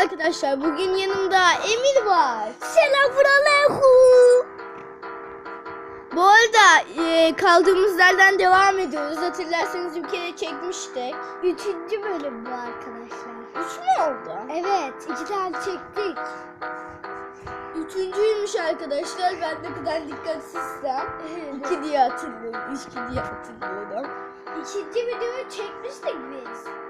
arkadaşlar bugün yanımda Emir var. Selamünaleyküm. Bu arada e, kaldığımız yerden devam ediyoruz. Hatırlarsanız bir kere çekmiştik. Üçüncü bölüm bu arkadaşlar. Üç mü oldu? Evet, iki tane çektik. Üçüncüymüş arkadaşlar. Ben ne kadar dikkatsizsem. İki diye hatırlıyorum. Üç diye hatırlıyorum. İkinci videoyu çekmiştik biz.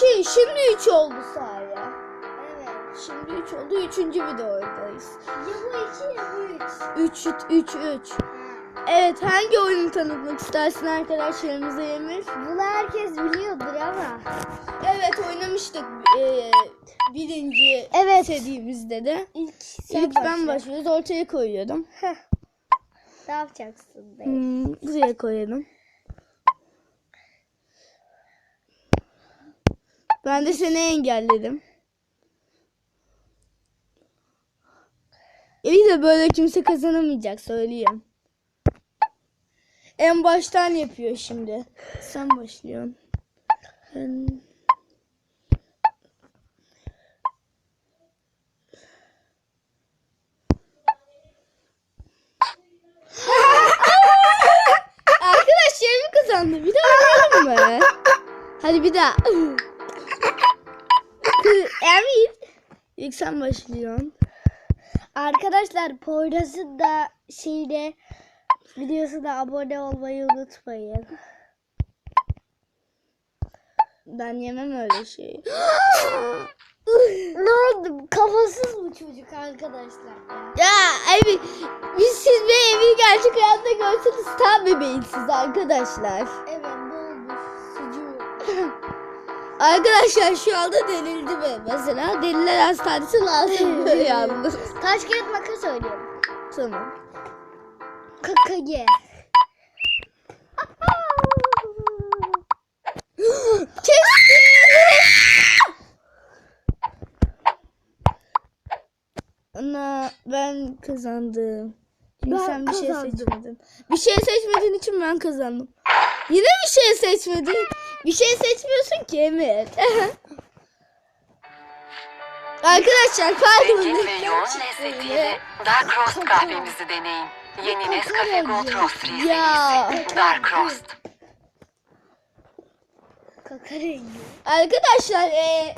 Şey şimdi üç oldu sahi. Evet. Şimdi üç oldu. Üçüncü videodayız. Ya bu iki ya bu üç. Üç, üç, üç. Evet hangi oyunu tanıtmak istersin arkadaşlarımıza Emir? Bunu herkes biliyordur ama. Evet oynamıştık eee, birinci Evet. serimizde de. İlk İlk ben başlıyoruz ortaya koyuyordum. Ne yapacaksın? Hmm, buraya koyalım. Ben de seni engelledim. İyi de böyle kimse kazanamayacak söyleyeyim. En baştan yapıyor şimdi. Sen başlıyorsun. Ben... Arkadaşlarım kazandı. Bir daha oynayalım mı? Hadi bir daha. İlk sen başlıyorsun. Arkadaşlar Poyraz'ın da şeyde videosuna abone olmayı unutmayın. Ben yemem öyle şey. ne oldu? Kafasız bu çocuk arkadaşlar ya. Emir, biz siz bir Emir gerçek hayatta görseniz tam bebeğinsiniz arkadaşlar. Evet Arkadaşlar şu anda delildi mi? Mesela deliler hastanesi lazım yalnız. Taş kağıt makas oynayalım. Tamam. Kakage. Ana ben kazandım. Çünkü Ben sen bir şey kazandım. seçmedin. Bir şey seçmediğin için ben kazandım. Yine bir şey seçmedin. Bir şey seçmiyorsun ki Emir. Arkadaşlar pardon. Zengin ve yoğun lezzetiyle Dark Roast kahvemizi deneyin. Yeni Nescafe Gold Roastery Ya. serisi. Dark Roast. Kaka rengi. Arkadaşlar e,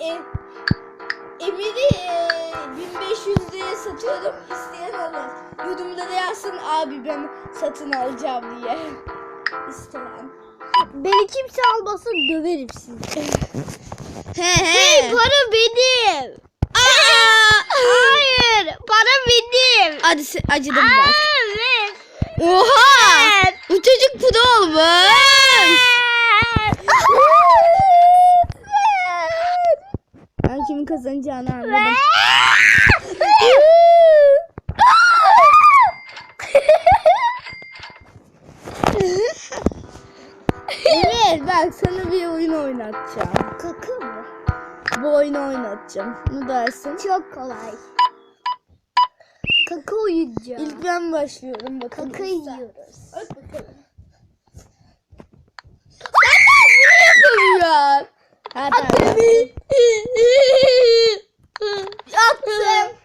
e, Emir'i e, 1500 liraya satıyorum. İsteyen alır. Yorumlara yazsın abi ben satın alacağım diye. İsteyen. Beni kimse almasın döverim sizi. He he. para benim. Aa! Hayır. Para benim. Hadi acıdım bak. Evet. Oha! Bu çocuk pro olmuş. Ben kimin kazanacağını anladım. Evet bak sana bir oyun oynatacağım. Kaka mı? Bu oyunu oynatacağım. Ne dersin? Çok kolay. Kaka oyuncağı. İlk ben başlıyorum bakalım. Kaka yiyoruz. Hadi bakalım. Sen ne yapıyorsun? Ha tamam. Attım.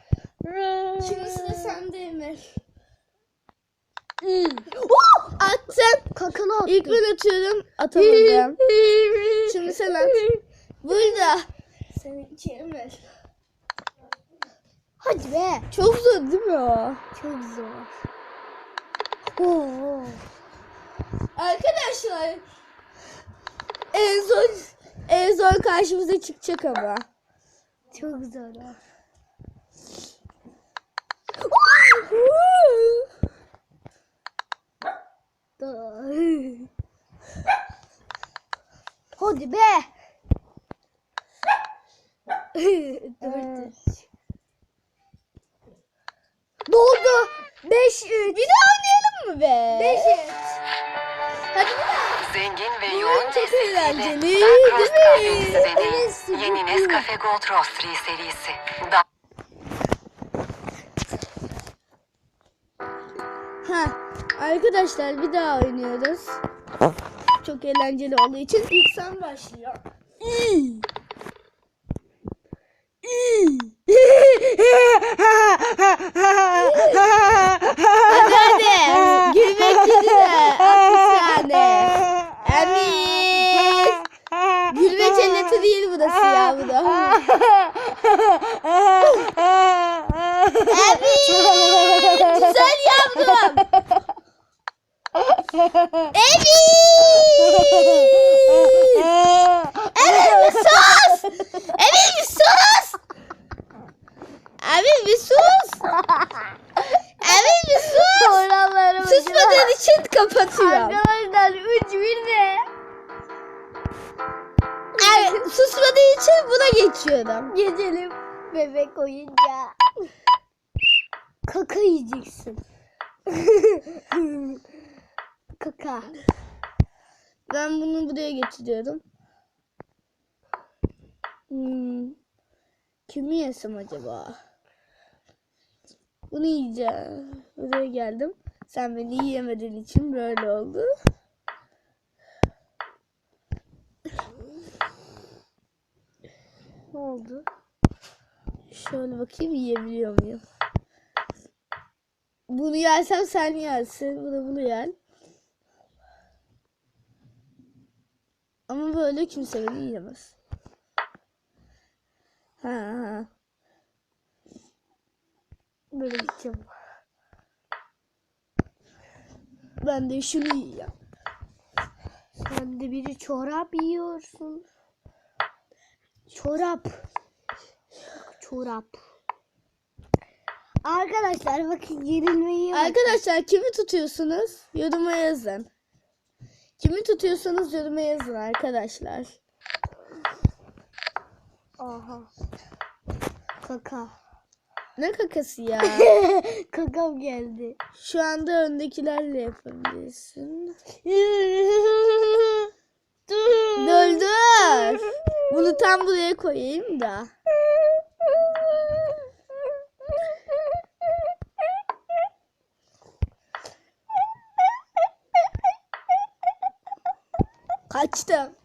Şimdi sıra sende Emir. Oh, attım. İlk ben atıyorum. Atamadım. Şimdi sen at. Burada. Seni içeri ver. Hadi be. Çok zor değil mi o? Çok zor. Oo. Arkadaşlar en zor en zor karşımıza çıkacak ama. Çok zor Hadi be. Dört. Doldu. Beş üç. Bir daha oynayalım mı be? Beş üç. Hadi bir daha. Zengin ve yoğun lezzetiyle Dark Roast kahvemizi deneyin. Yeni. Nescafe Gold Roastery serisi. Dark Ha, arkadaşlar bir daha oynuyoruz. çok eğlenceli olduğu için ilk sen başlıyor. İyi. İyi. hadi hadi. Gülmek tane. Gülme cenneti değil burası ya bu da. Emir. Güzel yavrum. Emir bir sus. Emir bir sus. Emir bir sus. Emir bir sus. Susmadığın için kapatıyorum. Arkadaşlar 3 bir de. Evet, susmadığı için buna geçiyorum. Geçelim bebek oyuncağı. Kaka yiyeceksin. Kaka. Ben bunu buraya getiriyorum. Hmm. Kimi yesem acaba? Bunu yiyeceğim. Buraya geldim. Sen beni yiyemediğin için böyle oldu. Ne oldu? Şöyle bakayım yiyebiliyor muyum? Bunu yersem sen yersin. Bunu bunu yer. Ama böyle kimse beni yiyemez. Ha ha. Böyle gideceğim. Ben de şunu yiyeceğim. Sen de biri çorap yiyorsun. Çorap. Çorap. Arkadaşlar bakın yenilmeyi Arkadaşlar kimi tutuyorsunuz? Yoruma yazın. Kimi tutuyorsanız yoruma yazın arkadaşlar. Aha. Kaka. Ne kakası ya? Kakam geldi. Şu anda öndekilerle yapabilirsin. Dur dur. Bunu tam buraya koyayım da. Kaçtım.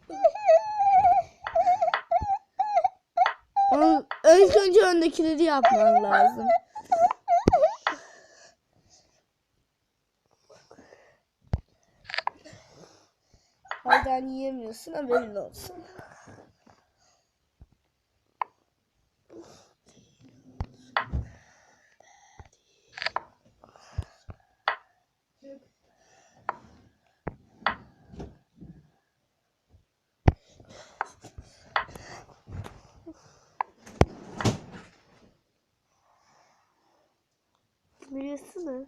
Onun- İlk önce öndekileri yapman lazım. Haydan yiyemiyorsun haberin olsun. Biliyorsun mu?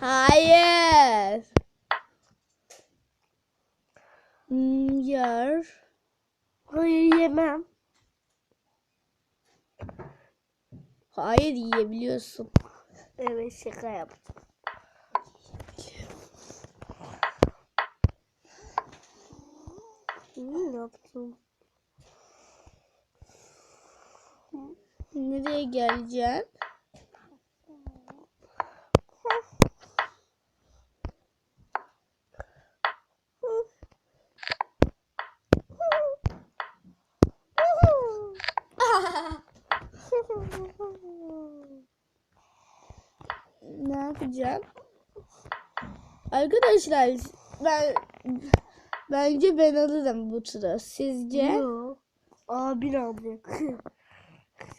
Hayır. Hmm, yer. Hayır yemem. Hayır yiyebiliyorsun. Evet şaka yaptım. Ne yaptım? Nereye geleceksin? Ne yapacağım? Arkadaşlar ben bence ben alırım bu turu. Sizce? Yok. Abin alacak.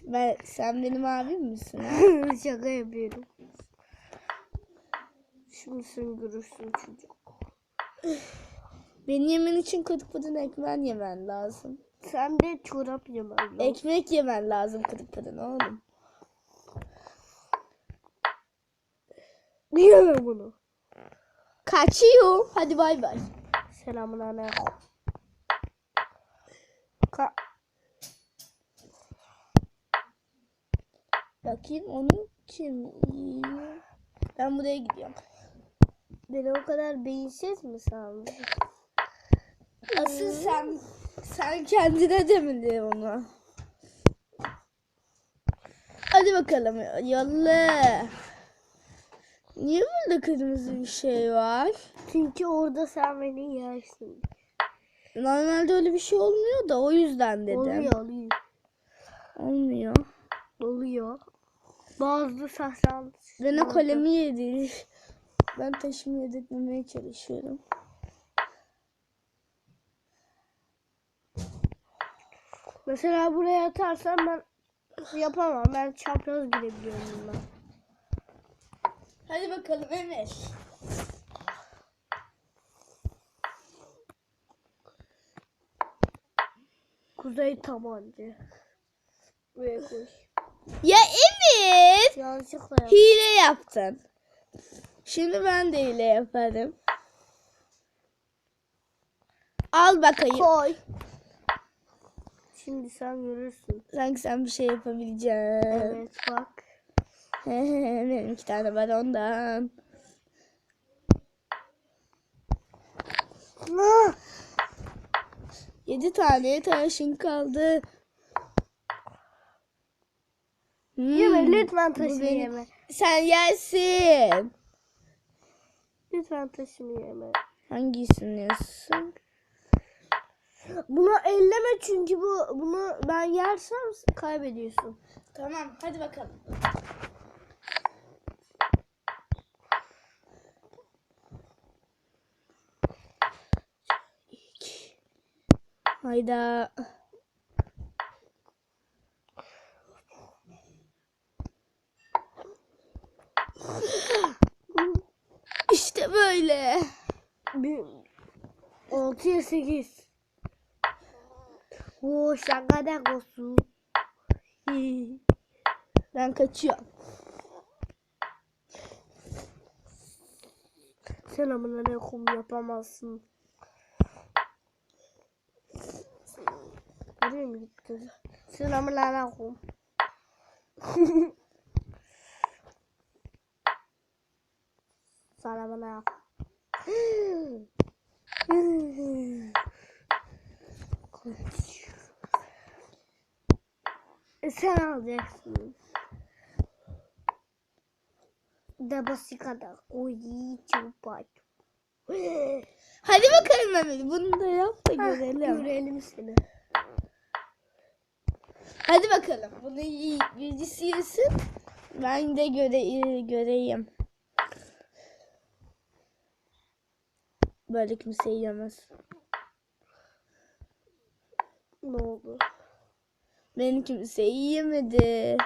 Ben sen benim abim misin? Şaka yapıyorum. Şimdi sen görürsün çocuk. Beni yemen için kırık fırın ekmeğin yemen lazım. Sen de çorap yemen lazım. Ekmek yemen lazım kırık fırın oğlum. Yemem bunu. Kaçıyor. Hadi bay bay. Selamun aleyküm. Ka Bakayım onu kim yiyor? Ben buraya gidiyorum. Beni o kadar beyinsiz mi sandın? Asıl sen sen kendine demedin onu. Hadi bakalım yolla. Niye burada kırmızı bir şey var? Çünkü orada sen beni yersin. Normalde öyle bir şey olmuyor da o yüzden dedim. Oluyor oluyor. Olmuyor. Oluyor. Bazı sahran. Ben o kalemi yedi. Ben taşımı yedirtmemeye çalışıyorum. Mesela buraya atarsan ben yapamam. Ben çapraz girebiliyorum bundan. Hadi bakalım Emir. Kuzey tabanca. Buraya koy. Ya Emir! Yanlışlıkla yap. Hile yaptın. Şimdi ben de hile yaparım. Al bakayım. Koy. Şimdi sen görürsün. Sanki sen bir şey yapabileceksin. Evet bak. Benim iki tane var ondan. Yedi tane taşın kaldı. Hmm, Yeme lütfen benim- yeme. Sen yersin. Lütfen taşını yeme. Hangisini yersin? Bunu elleme çünkü bu bunu ben yersem kaybediyorsun. Tamam hadi bakalım. Hayda. İşte böyle. Bir 6'ya 8. Oo şaka da olsun. Ben kaçıyorum. Selamun aleyküm yapamazsın. Mı gitti? Selamun aleyküm. Selamun aleyküm. Sen alacaksın. Da kadar koyi çupat. Hadi bakalım Emel. Bunu da yap da görelim. Görelim seni. Hadi bakalım. Bunu iyi birisi. Ben de göre göreyim. Böyle kimse yiyemez. Ne oldu? Beni kimse yiyemedi.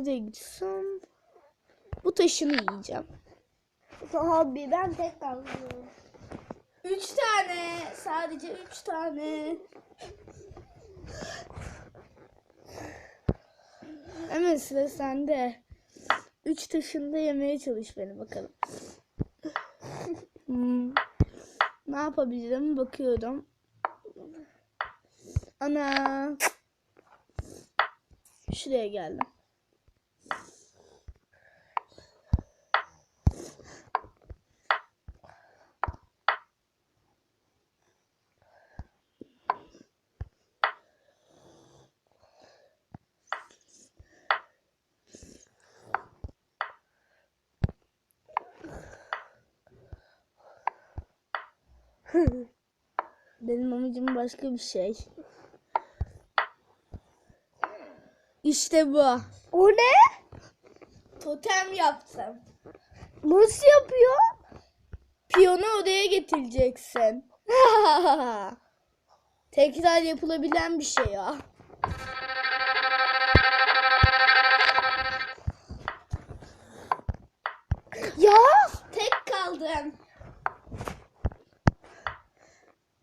Nereye gitsem? Bu taşını yiyeceğim. Abi ben tek kaldım. Üç tane. Sadece üç tane. Hemen sıra sende. Üç taşında yemeye çalış beni bakalım. Hmm. Ne yapabilirim bakıyorum. Ana. Şuraya geldim. Benim amacım başka bir şey. İşte bu. O ne? Totem yaptım. Nasıl yapıyor? Piyonu odaya getireceksin. Tekrar yapılabilen bir şey ya. Ya Tek kaldım.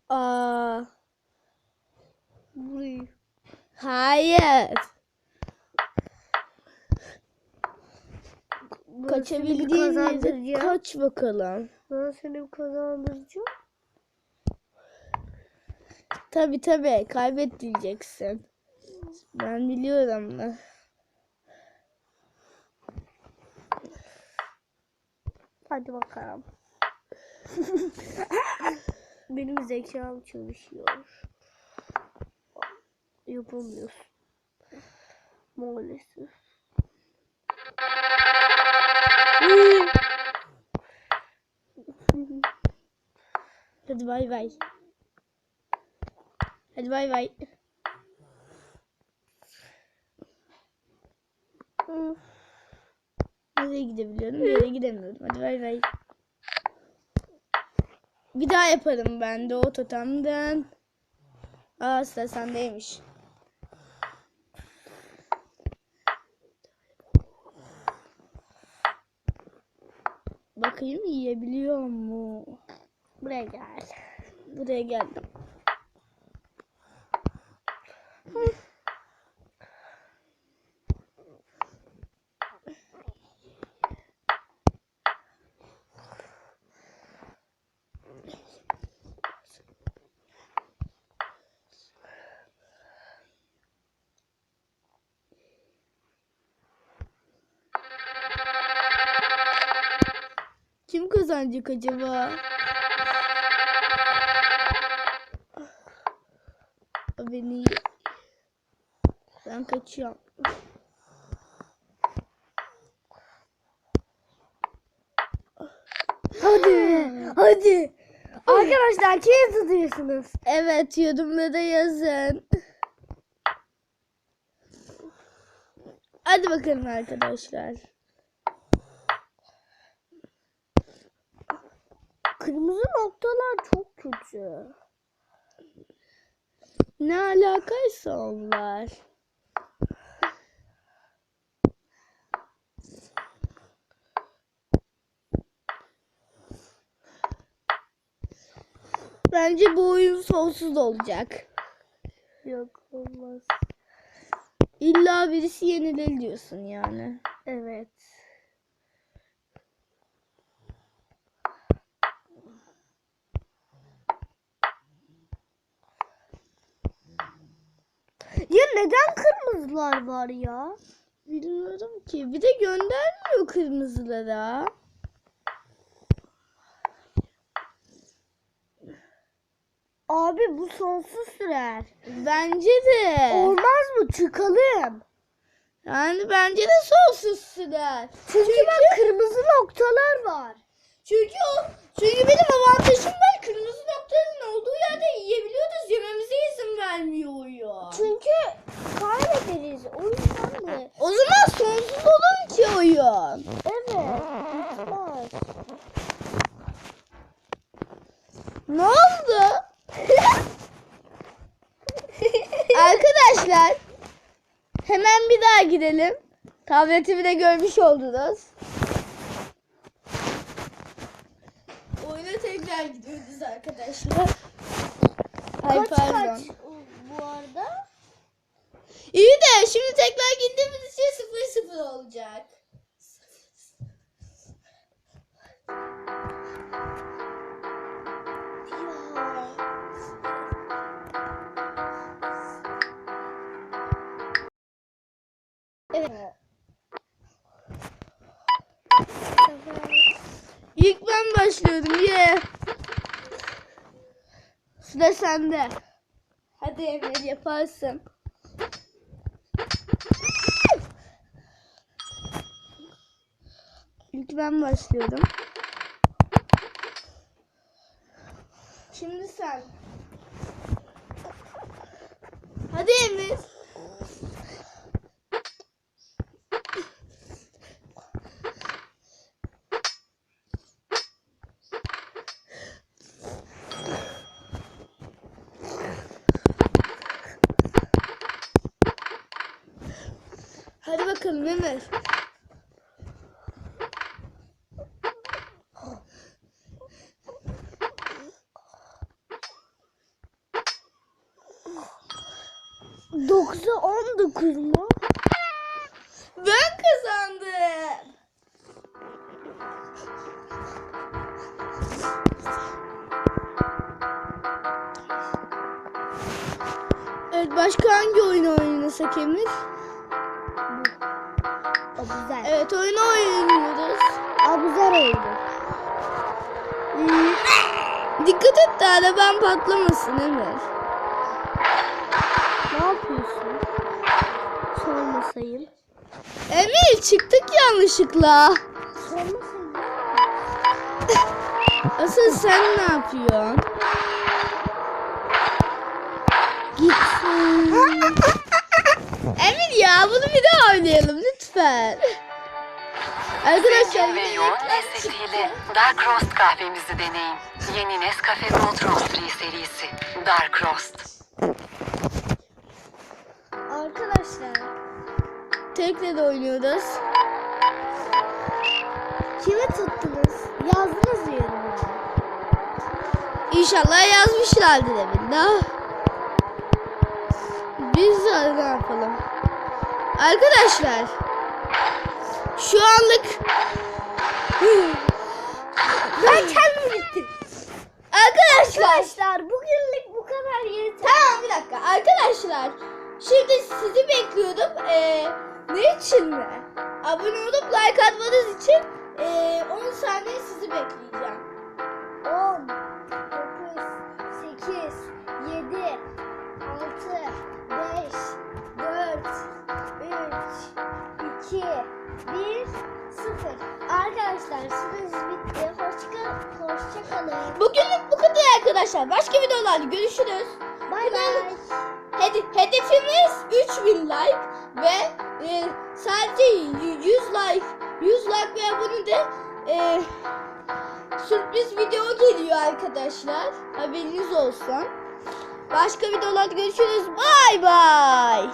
Aa, burayı. Hayır. Kaçabildiğin kazandıracağım. kaç bakalım. Ben seni kazandıracağım. Tabi tabi kaybettireceksin. Ben biliyorum da. Hadi bakalım. Benim zekam çalışıyor. Yapamıyoruz. Maalesef. Hadi bay bay. Hadi bay bay. Nereye gidebiliyorum? Nereye gidemiyorum. Hadi bay bay. Bir daha yaparım ben de o totemden. Aa sıra sendeymiş. Bakayım yiyebiliyor mu? Buraya gel. Buraya geldim. Kim kazanacak acaba? O beni ben kaçıyorum. Hadi. Hadi. Arkadaşlar kim tutuyorsunuz? Evet yorumlara yazın. Hadi bakalım arkadaşlar. Kırmızı noktalar çok kötü. Ne alakaysa onlar. Bence bu oyun sonsuz olacak. Yok olmaz. İlla birisi yenilir diyorsun yani. Evet. Ya neden kırmızılar var ya? Bilmiyorum ki. Bir de göndermiyor kırmızılara. Abi bu sonsuz sürer. Bence de. Olmaz mı? Çıkalım. Yani bence de sonsuz sürer. Çünkü, bak kırmızı noktalar var. Çünkü o, çünkü benim avantajım var. Kırmızı noktanın olduğu yerde yiyebiliyoruz. Yememize izin vermiyor oyun. Çünkü kaybederiz. O yüzden de. O zaman sonsuz olur ki oyun. Evet. Bitmez. Ne oldu? Arkadaşlar hemen bir daha gidelim. Tabletimi de görmüş oldunuz. Sende. Hadi Emir yaparsın. İlk ben başlıyorum. Şimdi sen. Hadi Emir. Hadi Emir. Dokuz on dokuz mu? Ben kazandım. Evet başka hangi oyunu oynasak Emir? Evet oyunu oynuyoruz. Abuzer oldu. Hmm. Dikkat et de araban patlamasın Emir. Ne yapıyorsun? Sormasayım. Emir çıktık yanlışlıkla. Sormasayım. Asıl sen ne yapıyorsun? Gitsin. Emir ya bunu bir daha oynayalım lütfen. Arkadaşlar ve yoğun lezzetiyle Dark Roast kahvemizi deneyin. Yeni Nescafe Gold Roastery serisi Dark Roast. Arkadaşlar. tekrar de oynuyoruz. Kimi tuttunuz? Yazdınız yorumlara? İnşallah yazmışlardır evinde. Biz de ne yapalım? Arkadaşlar şu anlık Ben kendim gittim. Arkadaşlar Arkadaşlar bugünlük bu kadar yeter. Tamam bir dakika arkadaşlar. Şimdi sizi bekliyordum. Ee, ne için mi? Abone olup like atmanız için ee, 10 saniye sizi bekleyeceğim. Arkadaşlar. Başka videolarda görüşürüz. Bay bay. Hedi- hedefimiz 3000 like ve e, sadece 100 like 100 like ve abone de e, sürpriz video geliyor arkadaşlar. Haberiniz olsun. Başka videolarda görüşürüz. Bay bay.